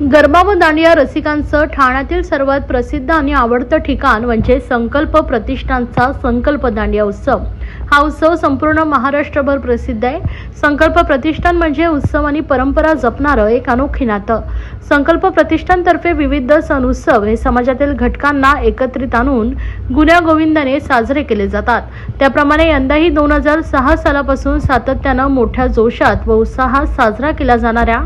गरबा व दांडिया रसिकांचं ठाण्यातील सर्वात प्रसिद्ध आणि आवडतं ठिकाण म्हणजे संकल्प प्रतिष्ठानचा संकल्प दांडिया उत्सव. हा उत्सव संपूर्ण महाराष्ट्रभर प्रसिद्ध आहे. संकल्प प्रतिष्ठान म्हणजे उत्सव आणि परंपरा जपणारं एक अनोखी नातं. संकल्प प्रतिष्ठानतर्फे विविध सण उत्सव हे समाजातील घटकांना एकत्रित आणून गुन्ह्या गोविंदाने साजरे केले जातात. त्याप्रमाणे यंदाही दोन हजार सहा सालापासून सातत्यानं मोठ्या जोशात व उत्साहात साजरा केला जाणाऱ्या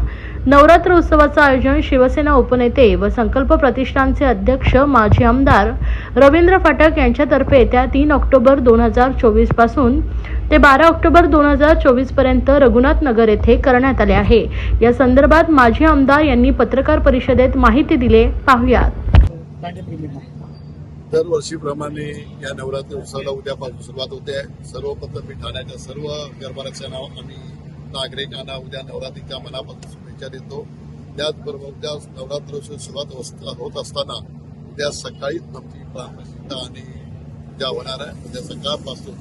नवरात्र उत्सवाचं आयोजन शिवसेना उपनेते व संकल्प प्रतिष्ठानचे अध्यक्ष माजी आमदार रवींद्र फाटक यांच्यातर्फे येत्या तीन ऑक्टोबर दोन हजार चोवीसपासून ते बारा ऑक्टोबर दोन हजार चोवीसपर्यंत रघुनाथ नगर येथे करण्यात आले आहे. या संदर्भात माजी आमदार यांनी पत्रकार परिषदेत माहिती दिली. पाहुयात. दरवर्षीप्रमाणे या नवरात्र उत्सवाला उद्यापासून सुरुवात होते. आहे सर्वप्रथम मी ठाण्याच्या सर्व गरबाराच्या नाव आम्ही नागरिकांना उद्या नवरात्रीच्या मनापासून शुभेच्छा देतो त्याचबरोबर त्या नवरात्र उत्सव सुरुवात होत- होत असताना उद्या सकाळीच आमची प्रामुख्यता आणि ज्या होणार आहे. उद्या सकाळपासून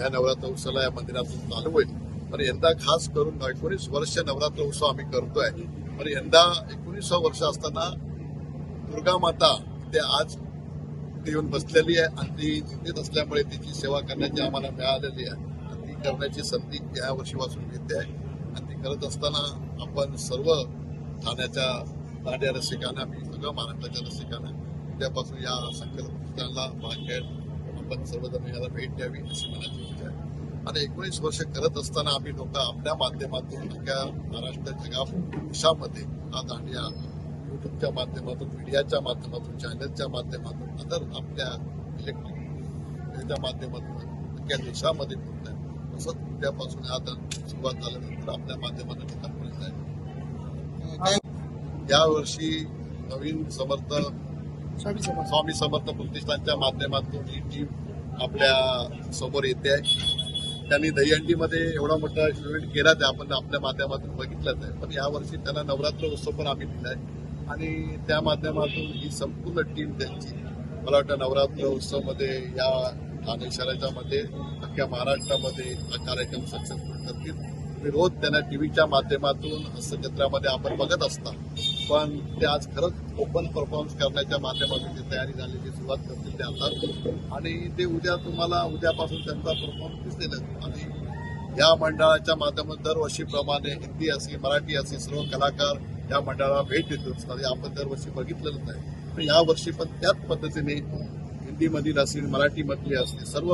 या नवरात्र उत्सवाला या मंदिरातून चालू होईल. पण यंदा खास करून एकोणीस वर्ष नवरात्र उत्सव आम्ही करतोय. पण यंदा एकोणीसावं वर्ष असताना दुर्गा माता ते आज येऊन बसलेली आहे. आणि ती तिथेच असल्यामुळे तिची सेवा करण्याची आम्हाला मिळालेली आहे. आणि ती करण्याची संधी या वर्षीपासून घेते आहे. आणि ती करत असताना आपण सर्व ठाण्याच्या दांड्या रसिकांना मी सगळं महाराष्ट्राच्या रसिकांना उद्यापासून या संकल्प पुस्तकाला भाग आपण सर्वजण याला भेट द्यावी अशी मनाची इच्छा आहे. आणि एकोणीस वर्ष करत असताना आम्ही लोक आपल्या माध्यमातून अख्ख्या महाराष्ट्र जगा देशामध्ये हा दांडिया युट्यूबच्या माध्यमातून मीडियाच्या माध्यमातून चॅनलच्या माध्यमातून अदर आपल्या इलेक्ट्रिक याच्या माध्यमातून अख्ख्या देशामध्ये उद्यापासून आता सुरुवात झाल्यानंतर आपल्या माध्यमातून तिथपर्यंत आहे यावर्षी नवीन समर्थ स्वामी समर्थ. प्रतिष्ठानच्या माध्यमातून ही टीम आपल्यासमोर येते आहे. त्यांनी दहीहंडीमध्ये एवढा मोठा इव्हेंट केला ते आपण आपल्या माध्यमातून बघितलंच आहे पण यावर्षी त्यांना नवरात्र उत्सव पण आम्ही दिलाय. आणि त्या माध्यमातून ही संपूर्ण टीम त्यांची मला वाटतं नवरात्र उत्सवमध्ये या ठाणे शहराच्या मध्ये अख्ख्या महाराष्ट्रामध्ये हा कार्यक्रम सक्सेसफुल करतील. मी रोज त्यांना टीव्हीच्या माध्यमातून हस्तचित्रामध्ये आपण बघत असता. पण ते आज खरंच ओपन परफॉर्मन्स करण्याच्या माध्यमातून जी तयारी झालेली सुरुवात करतील ते आता. आणि ते उद्या तुम्हाला उद्यापासून त्यांचा परफॉर्मन्स दिसेलच. आणि या मंडळाच्या माध्यमातून दरवर्षीप्रमाणे हिंदी असेल मराठी असेल सर्व कलाकार या मंडळाला भेट देतो असतात आपण दरवर्षी बघितलेलं नाही पण या वर्षी पण त्याच पद्धतीने हिंदीमधील असेल मराठीमधली असतील सर्व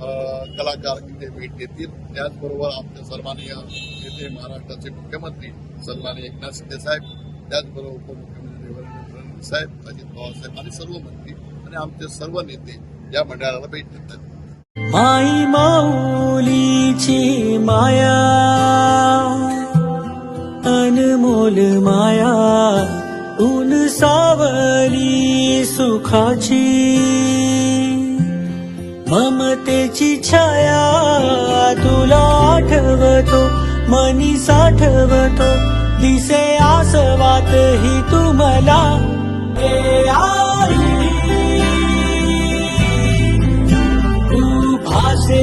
कलाकार इथे भेट देतील त्याचबरोबर आमचे सन्माननीय नेते महाराष्ट्राचे मुख्यमंत्री सन्माननीय एकनाथ शिंदे साहेब त्याचबरोबर उपमुख्यमंत्री देवेंद्र फडणवीस साहेब अजित पवार साहेब आणि सर्व मंत्री आणि आमचे सर्व नेते या मंडळाला भेट देतात. माई माऊलीची माया अनमोल माया उन सावली सुखाची. ममतेची छाया तुला आठवतो मनी साठवतो दिसे आसवात ही तुम्हाला आई तू भासे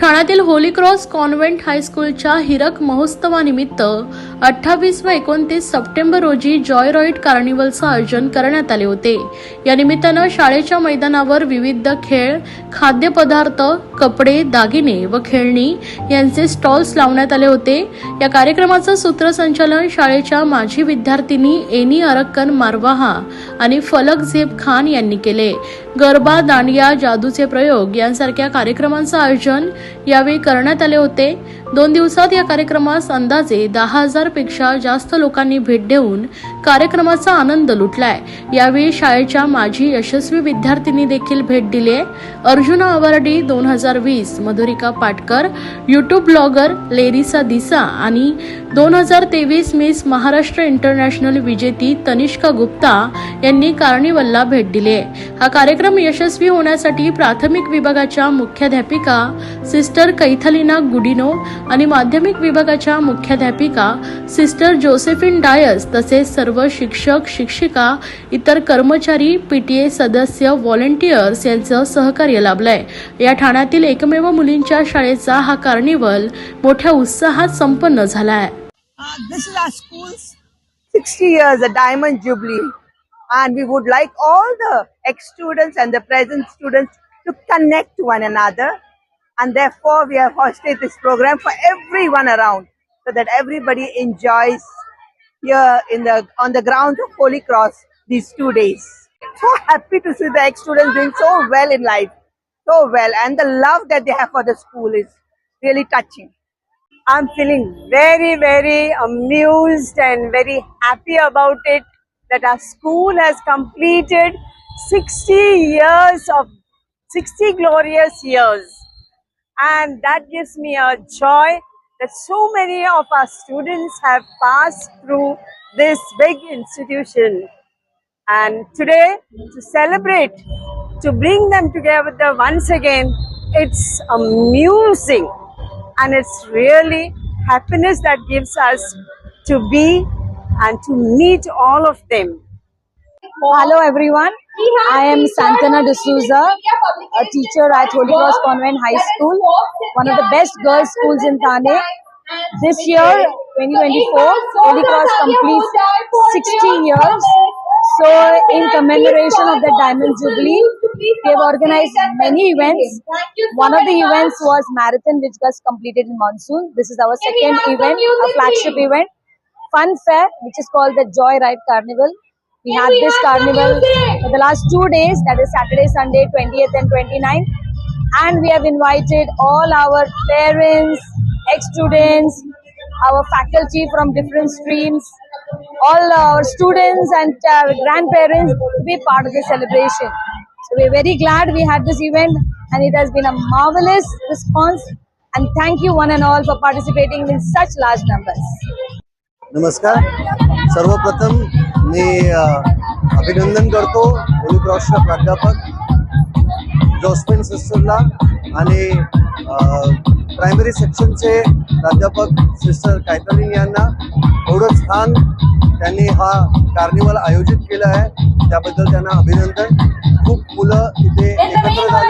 ठाण्यातील होली क्रॉस कॉन्व्हेंट हायस्कूलच्या हिरक महोत्सवानिमित्त अठ्ठावीस व एकोणतीस सप्टेंबर रोजी जॉय रॉईड कार्निवलचं आयोजन करण्यात आले होते. या निमित्तानं शाळेच्या मैदानावर विविध खेळ खाद्यपदार्थ कपडे दागिने व खेळणी यांचे स्टॉल्स लावण्यात आले होते. या कार्यक्रमाचं सूत्रसंचालन शाळेच्या माजी विद्यार्थिनी एनी अरक्कन मारवाहा आणि फलक झेब खान यांनी केले. गरबा दांडिया जादूचे प्रयोग यांसारख्या कार्यक्रमांचं आयोजन यावेळी करण्यात आले होते. दोन दिवसात या कार्यक्रमास अंदाजे दहा हजारपेक्षा जास्त लोकांनी भेट देऊन कार्यक्रमाचा आनंद लुटलाय. यावेळी शाळेच्या माजी यशस्वी विद्यार्थिनी देखील भेट दिली अर्जुना अवार्डी दोन हजार वीस Madhurika Patkar YouTube blogger Larissa D'Sa आणि दोन हजार तेवीस मिस महाराष्ट्र इंटरनॅशनल विजेती तनिष्का गुप्ता यांनी कार्निवलला भेट दिली हा कार्यक्रम यशस्वी होण्यासाठी प्राथमिक विभागाच्या मुख्याध्यापिका सिस्टर कैथलिना गुडिनो आणि माध्यमिक विभागाच्या मुख्याध्यापिका सिस्टर जोसेफिन डायस तसेच सर्व शिक्षक शिक्षिका इतर कर्मचारी पीटीए सदस्य व्हॉलेंटियर्स यांचं सहकार्य लाभलंय या ठाण्यातील एकमेव मुलींच्या शाळेचा हा कार्निवल मोठ्या उत्साहात संपन्न झाला आहे uh, this is our school's 60 years, a diamond jubilee. And we would like all the ex students and the present students to connect to one another. And therefore, we have hosted this program for everyone around so that everybody enjoys here in the on the grounds of Holy Cross these two days. So happy to see the ex students doing so well in life, so well, and the love that they have for the school is really touching. I'm feeling very, very amused and very happy about it that our school has completed 60 years of 60 glorious years. And that gives me a joy that so many of our students have passed through this big institution. And today, to celebrate, to bring them together once again, it's amusing and it's really happiness that gives us to be and to meet all of them. Hello everyone. I am Santana D'Souza, a teacher at Holy Cross Convent High School, one of the best girls' schools in Thane. This year, 2024, Holy Cross completes 60 years. So, in commemoration of the Diamond Jubilee, we have organized many events. One of the events was marathon, which was completed in monsoon. This is our second event, a flagship event. Fun fair, which is called the Joy Ride Carnival. We had this carnival for the last two days, that is Saturday, Sunday, 20th and 29th. And we have invited all our parents, ex-students, our faculty from different streams, all our students and uh, grandparents to be part of the celebration. So we're very glad we had this event and it has been a marvelous response. And thank you one and all for participating in such large numbers. Namaskar. Sarvapratham, मी अभिनंदन करतो Holy प्राध्यापक जॉस्मिन सिस्टरला आणि primary सेक्शनचे प्राध्यापक sister कायतलिन यांना. एवढं छान त्यांनी हा कार्निवल आयोजित केला आहे. त्याबद्दल त्यांना अभिनंदन. खूप मुलं इथे एकत्र झाले.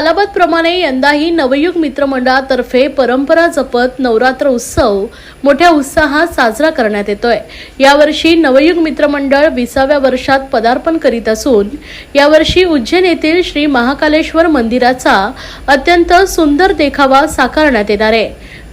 सालाबादप्रमाणे यंदाही नवयुग मित्रमंडळातर्फे परंपरा जपत नवरात्र उत्सव मोठ्या उत्साहात साजरा करण्यात येतोय. यावर्षी नवयुग मित्रमंडळ विसाव्या वर्षात पदार्पण करीत असून यावर्षी उज्जैन येथील श्री महाकालेश्वर मंदिराचा अत्यंत सुंदर देखावा साकारण्यात येणार आहे.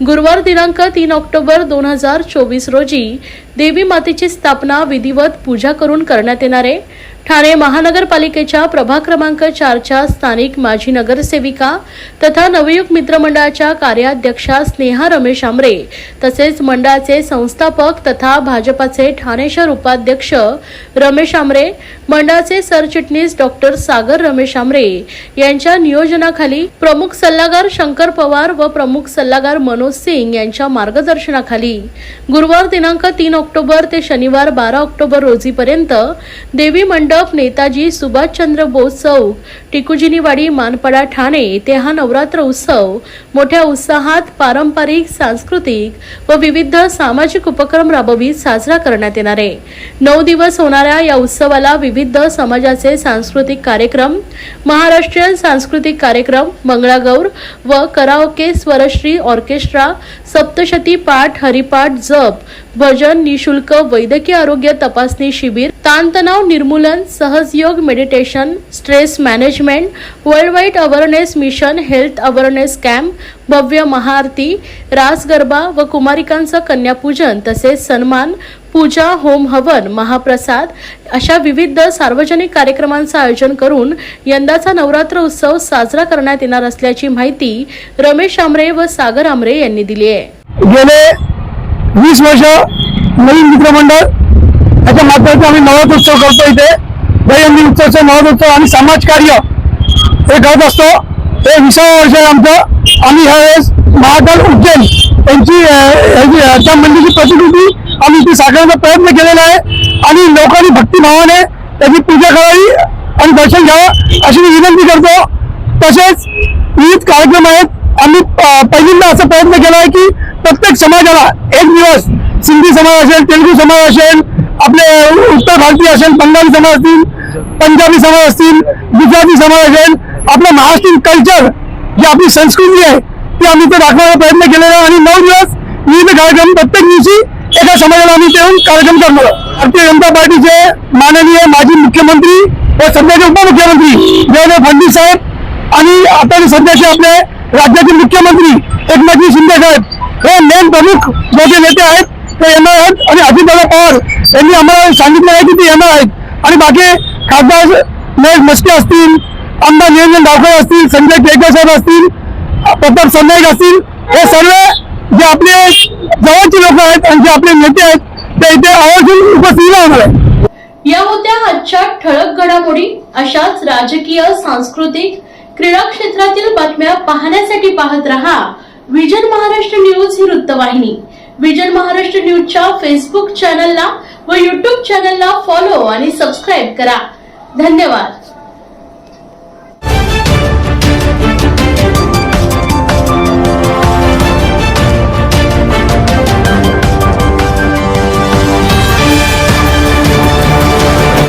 गुरुवार दिनांक तीन ऑक्टोबर दोन हजार चोवीस रोजी देवी मातेची स्थापना विधिवत पूजा करून करण्यात येणार आहे. ठाणे महानगरपालिकेच्या प्रभाग क्रमांक चारच्या स्थानिक माजी नगरसेविका तथा नवयुग मित्रमंडळाच्या कार्याध्यक्षा स्नेहा रमेश आमरे तसेच मंडळाचे संस्थापक तथा भाजपाचे ठाणे शहर उपाध्यक्ष रमेश आमरे मंडळाचे सरचिटणीस डॉक्टर सागर रमेश आमरे यांच्या नियोजनाखाली प्रमुख सल्लागार शंकर पवार व प्रमुख सल्लागार मनोज सिंग यांच्या मार्गदर्शनाखाली गुरुवार दिनांक तीन ऑक्टोबर ते शनिवार बारा ऑक्टोबर रोजीपर्यंत देवी मंडप नेताजी सुभाषचंद्र बोस चौक टिकुजिनीवाडी मानपाडा ठाणे येथे हा नवरात्र उत्सव मोठ्या उत्साहात पारंपरिक सांस्कृतिक व विविध सामाजिक उपक्रम राबवित साजरा करण्यात येणार आहे. नऊ दिवस होणाऱ्या या उत्सवाला विविध समाजाचे सांस्कृतिक कार्यक्रम महाराष्ट्रीयन सांस्कृतिक कार्यक्रम मंगळागौर व कराओके स्वरश्री ऑर्केस्ट्रा सप्तशती पाठ हरिपाठ जप भजन निशुल्क वैद्यकीय आरोग्य तपासणी शिबिर ताणतणाव निर्मूलन Sahaja Yoga meditation stress management world wide awareness mission health awareness camp भव्य महाआरती रास गरबा व कुमारिकांचं कन्यापूजन तसेच सन्मान पूजा होम हवन महाप्रसाद अशा विविध सार्वजनिक कार्यक्रमांचं आयोजन करून यंदाचा नवरात्र उत्सव साजरा करण्यात येणार असल्याची माहिती रमेश आमरे व सागर आमरे यांनी दिली आहे. गेले वीस वर्ष नवीन मित्रमंडळ याच्या माध्यमातून आम्ही नवरात्रोत्सव करतो इथे. दहीहंडी उत्सव नवरात्रोत्सव आणि समाजकार्य हे करत असतो. हे विसावं वर्ष आहे आमचं. आम्ही ह्यावेळेस महाकाल उज्जैन यांची अं, त्या मंदिरची प्रतिकृती आम्ही ती साकारण्याचा प्रयत्न केलेला आहे. आणि लोकांनी भक्तिभावाने त्याची पूजा करावी आणि दर्शन घ्यावं अशी मी विनंती करतो. तसेच विविध कार्यक्रम आहेत. आम्ही पहिल्यांदा असा प्रयत्न केला आहे की प्रत्येक समाजाला एक दिवस सिंधी समाज असेल तेलुगू समाज असेल आपले उत्तर भारतीय असेल बंगाली समाज असतील पंजाबी समाज असतील गुजराती समाज असेल आपलं महाराष्ट्रीयन कल्चर जी आपली संस्कृती आहे ती आम्ही ते दाखवण्याचा प्रयत्न केलेला आहे. आणि नऊ दिवस विविध कार्यक्रम प्रत्येक दिवशी एका समाजाला आम्ही ते कार्यक्रम करणार आहोत. भारतीय जनता पार्टीचे माननीय माजी मुख्यमंत्री व सध्याचे उपमुख्यमंत्री देवेंद्र फडणवीस साहेब आणि आता सध्याचे आपले राज्याचे मुख्यमंत्री एकनाथजी शिंदे साहेब हे मेन प्रमुख मोठे नेते आहेत ते येणार आहेत आणि अजितदादा पवार यांनी आम्हाला सांगितलं आहे की ते येणार आहेत आणि बाकी खासदार महेश मस्के असतील आमदार निरंजन डावकर असतील संजय केळकर साहेब असतील प्रताप सरनाईक असतील हे सर्व जे आपले जवळचे लोक आहेत आणि जे आपले नेते आहेत ते इथे आवर्जून उपस्थित राहणार आहेत. या होत्या आजच्या ठळक घडामोडी अशाच राजकीय सांस्कृतिक क्रीडा क्षेत्रातील बातम्या पाहण्यासाठी पाहत रहा विजन महाराष्ट्र न्यूज ही वृत्तवाहिनी. विजन महाराष्ट्र न्यूजच्या फेसबुक चॅनलला व युट्यूब चॅनलला फॉलो आणि सबस्क्राईब करा. धन्यवाद.